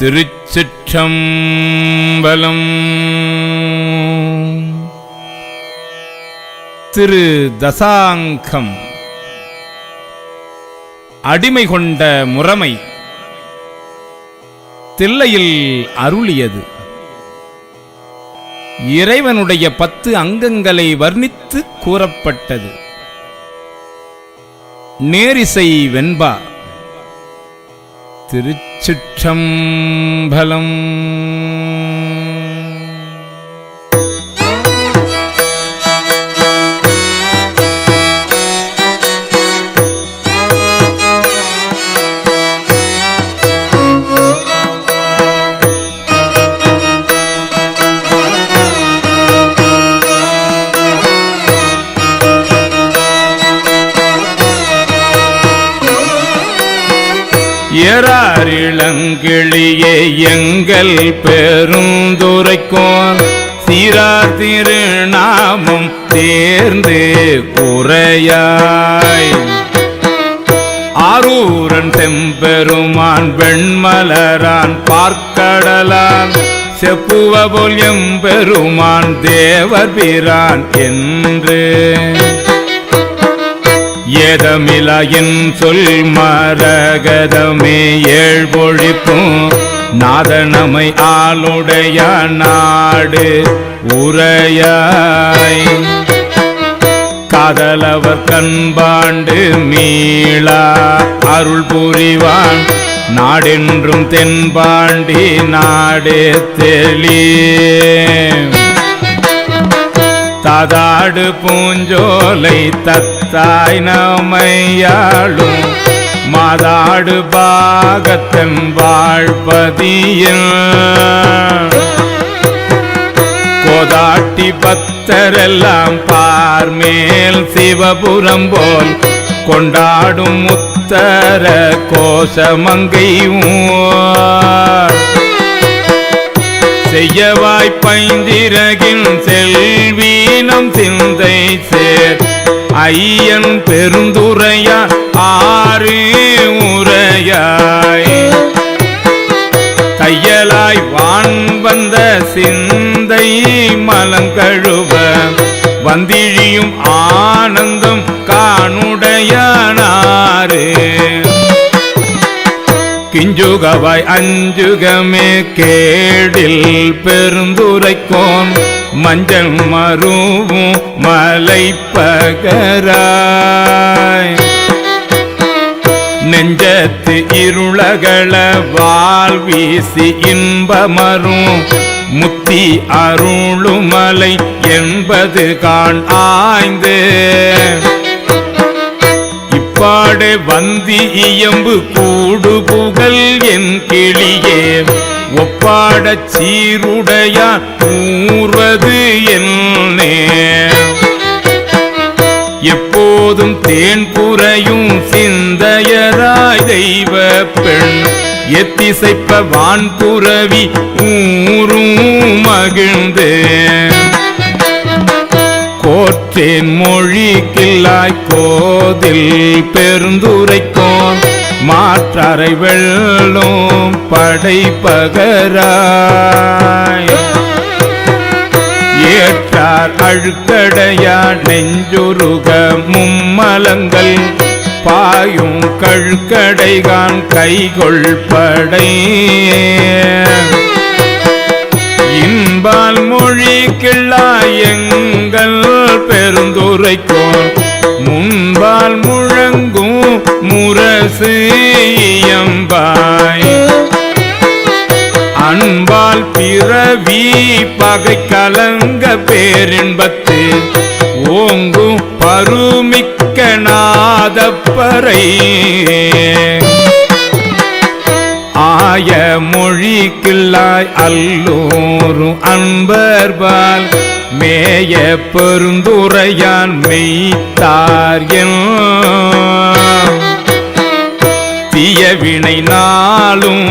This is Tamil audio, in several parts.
திருச்சிற்றம்பலம். திரு தசாங்கம் அடிமை கொண்ட முறைமை. தில்லையில் அருளியது. இறைவனுடைய பத்து அங்கங்களை வர்ணித்து கூறப்பட்டது. நேரிசை வெண்பா. திருச்சிற்றம்பலம் ஏறாரிளங்கிளியே எங்கள் பெருந்துரைக்கோன் சீரார் திருநாமம் தேர்ந்து குறையாய். ஆரூரன் செம்பெருமான் வெண்மலரான் பார்க்கடலான். செப்புவ செப்புவபோல் எம்பெருமான் தேவர் பிரான் என்று. ஏதமிலாயின் சொல் மரகதமே ஏழ்பொழிப்பும் நாதனமை ஆளுடைய நாடு உரையாய். காதலவர் கண்பாண்டு மீளா அருள் புரிவான். நாடென்றும் தென்பாண்டி நாடே தெளியே. தாதாடு பூஞ்சோலை தத்தாய் நமையாளும். மாதாடு பாகத்தன் வாழ்பதியில். கோதாட்டி பக்தரெல்லாம் பார்மேல் சிவபுரம் போல். கொண்டாடும் உத்தர கோஷமங்கையும் ஊர். செய்யவாய் பைந்திரகின் சேர் ஐயன் பெருந்துரையா ஆறு உரையாய். தையலாய் வான் வந்த சிந்தை மலங்கழுவ வந்திழியும் ஆனந்தம் காணுடையானாரே கிஞ்சுகவாய் அஞ்சுகமே கேடில் பெருந்துரைக்கோன். மஞ்சள் மருவும் மலைப்பகராய் நெஞ்சத்து இருளகள வாழ்வீசி இன்பமரும். முத்தி அருளுமலை என்பது காண் ஆய்ந்து. இப்பாடு வந்தி இயம்பு கூடு புகழ் என் கிளியே. ஒப்பாடச் சீருடையார் ஊர்வது என்னே. எப்போதும் தேன் புறையும் சிந்தையராய் தெய்வ பெண் எத்திசைப்ப வான்புறவி ஊரும் மகிழ்ந்து. கோற்றேன் மொழி கில்லாய் கோதில் பெருந்துரைக்கோன் மாற்றரை வெள்ளோம் படைப்பகராய். ஏற்றார் அழுக்கடையார் நெஞ்சுருக மும்மலங்கள். பாயும் கழுக்கடைகான் கைகொள் படை. இன்பால் மொழி கிள்ளா எங்கள் பெருந்துரைக்கோன் முன்பால் மொழி செய்யம்பாய் அன்பால் பிறவி பகை கலங்க பேரின்பத்து. ஓங்கும் பருமிக்க நாதப்பறை ஆய மொழி கிள்ளாய் அல்லோரும் அன்பர்பால் மேய பெருந்துரையான் மெய்த்தார் என். தீய வினை நாளும்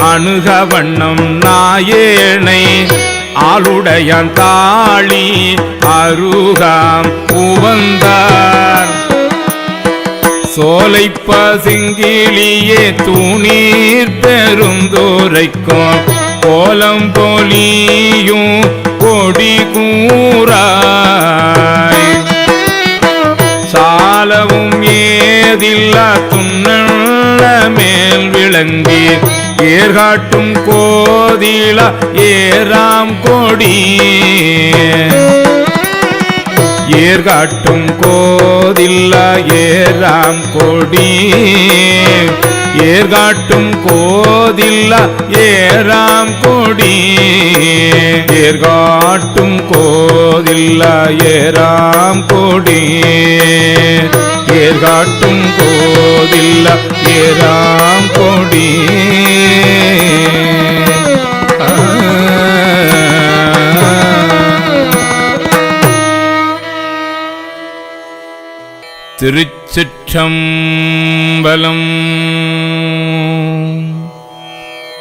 அணுக வண்ணம் நாயேனை. ஆளுடையான் தாளி அருகாம் உவந்தார். சோலை பசுங்கிளியே தூணீர் பெருந்தோரைக்கும் கோலம் பொலியும் கொடி கூறாய். சாலவும் ஏதில்லா மேல் விளங்கீர். ஏர்காட்டும் கோதில ஏராம் கொடி ஏர்காட்டும் கோதில்ல ஏராம் கொடி ஏர்காட்டும் கோதில்ல ஏராம் கொடி ஏர்காட்டும் கோதில்ல ஏராம் கொடி ஏர்காட்டும் கோதில்ல ஏராம் திருச்சிற்றம்பலம்.